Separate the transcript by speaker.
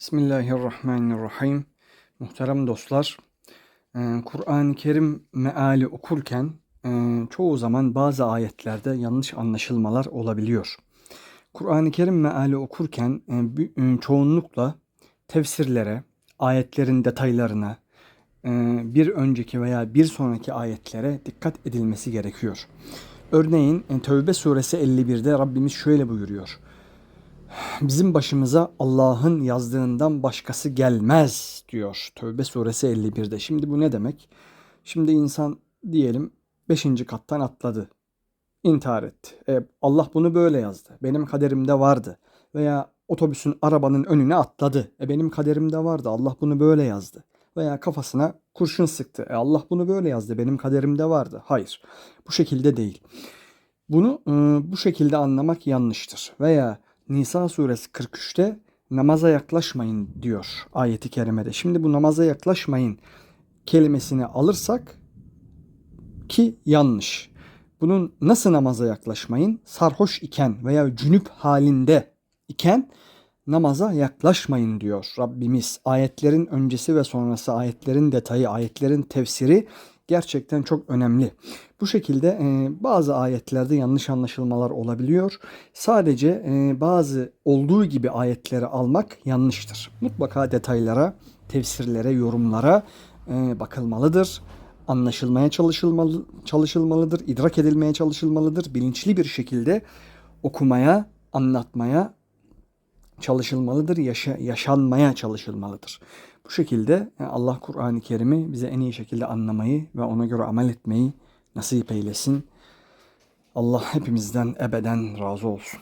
Speaker 1: Bismillahirrahmanirrahim. Muhterem dostlar, e, Kur'an-ı Kerim meali okurken e, çoğu zaman bazı ayetlerde yanlış anlaşılmalar olabiliyor. Kur'an-ı Kerim meali okurken e, çoğunlukla tefsirlere, ayetlerin detaylarına, bir önceki veya bir sonraki ayetlere dikkat edilmesi gerekiyor. Örneğin e, Tevbe suresi 51'de Rabbimiz şöyle buyuruyor. Bizim başımıza Allah'ın yazdığından başkası gelmez diyor Tövbe suresi 51'de. Şimdi bu ne demek? Şimdi insan diyelim 5. kattan atladı. intihar etti. E, Allah bunu böyle yazdı. Benim kaderimde vardı. Veya otobüsün arabanın önüne atladı. E, benim kaderimde vardı. Allah bunu böyle yazdı. Veya kafasına kurşun sıktı. E, Allah bunu böyle yazdı. Benim kaderimde vardı. Hayır. Bu şekilde değil. Bunu e, bu şekilde anlamak yanlıştır. Veya Nisa suresi 43'te namaza yaklaşmayın diyor ayeti kerimede. Şimdi bu namaza yaklaşmayın kelimesini alırsak ki yanlış. Bunun nasıl namaza yaklaşmayın? Sarhoş iken veya cünüp halinde iken namaza yaklaşmayın diyor Rabbimiz. Ayetlerin öncesi ve sonrası, ayetlerin detayı, ayetlerin tefsiri gerçekten çok önemli. Bu şekilde e, bazı ayetlerde yanlış anlaşılmalar olabiliyor. Sadece e, bazı olduğu gibi ayetleri almak yanlıştır. Mutlaka detaylara, tefsirlere, yorumlara e, bakılmalıdır. Anlaşılmaya çalışılmalı, çalışılmalıdır, idrak edilmeye çalışılmalıdır. Bilinçli bir şekilde okumaya, anlatmaya çalışılmalıdır, yaşa, yaşanmaya çalışılmalıdır. Bu şekilde e, Allah Kur'an-ı Kerim'i bize en iyi şekilde anlamayı ve ona göre amel etmeyi nasip eylesin. Allah hepimizden ebeden razı olsun.